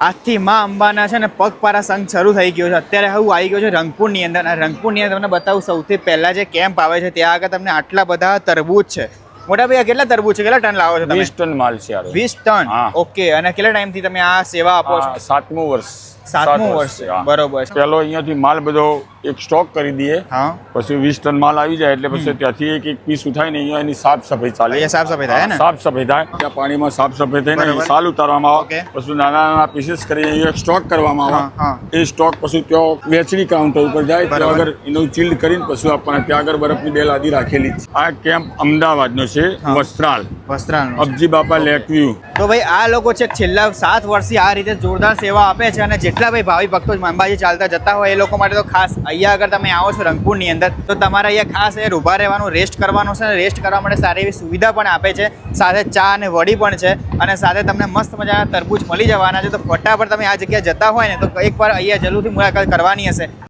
આજથી માં અંબાના છે ને પગપારા સંઘ શરૂ થઈ ગયો છે. અત્યારે હું આવી ગયો છે રંગપુરની અંદર. અને રંગપુરની અંદર તમને બતાવું સૌથી પહેલાં જે કેમ્પ આવે છે, ત્યાં આગળ તમને આટલા બધા તરબૂચ છે. મોટા ભાઈ કેટલા તરબૂચ છે? કેટલા ટન લાવો છો તમે? વીસ ટન માલ છે યાર વીસ ટન? ઓકે અને કેટલા ટાઈમથી તમે આ સેવા આપો છો? સાતમું વર્ષ. સાતમું વર્ષ બરોબર. પેલો અહીંયાથી માલ બધો એક સ્ટોક કરી દઈએ. પછી વીસ ટન માલ આવી જાય એટલે પછી ત્યાંથી એક એક પીસ ઉઠાઈને અહીંયા એની સાફ સફાઈ ચાલે. અહીંયા સાફ સફાઈ થાય ને? સાફ સફાઈ થાય. ત્યાં પાણીમાં સાફ સફાઈ થઈને. સાલ ઉતારવામાં આવે. પછી નાના નાના પીસીસ કરી અહીંયા સ્ટોક કરવામાં. આવે. એ સ્ટોક પછી ત્યાં વેચણી કાઉન્ટર ઉપર જાય. ત્યાં આગળ એનું ચીલ્ડ કરીને પછી આપણને ત્યાં આગળ બરફની બે લાદી રાખેલી છે. આ કેમ્પ અમદાવાદનો છે. હા. વસ્ત્રાલ. વસ્ત્રાલ અબજી બાપા લેક વ્યૂ તો ભાઈ આ લોકો છે છેલ્લા સાત વર્ષથી આ રીતે જોરદાર સેવા આપે છે અને જેટલા ભાઈ ભાવિ ભક્તો અંબાજી ચાલતા જતા હોય એ લોકો માટે તો ખાસ અહીંયા આગળ તમે આવો છો રંગપુરની અંદર તો તમારે અહીંયા ખાસ એ ઊભા રહેવાનું રેસ્ટ કરવાનું છે અને રેસ્ટ કરવા માટે સારી એવી સુવિધા પણ આપે છે. સાથે ચા અને વડી પણ છે અને સાથે તમને મસ્ત મજાના તરબૂચ મળી જવાના છે. તો ફટાફટ તમે આ જગ્યાએ જતા હોય ને તો એકવાર અહીંયા જરૂરથી મુલાકાત કરવાની હશે.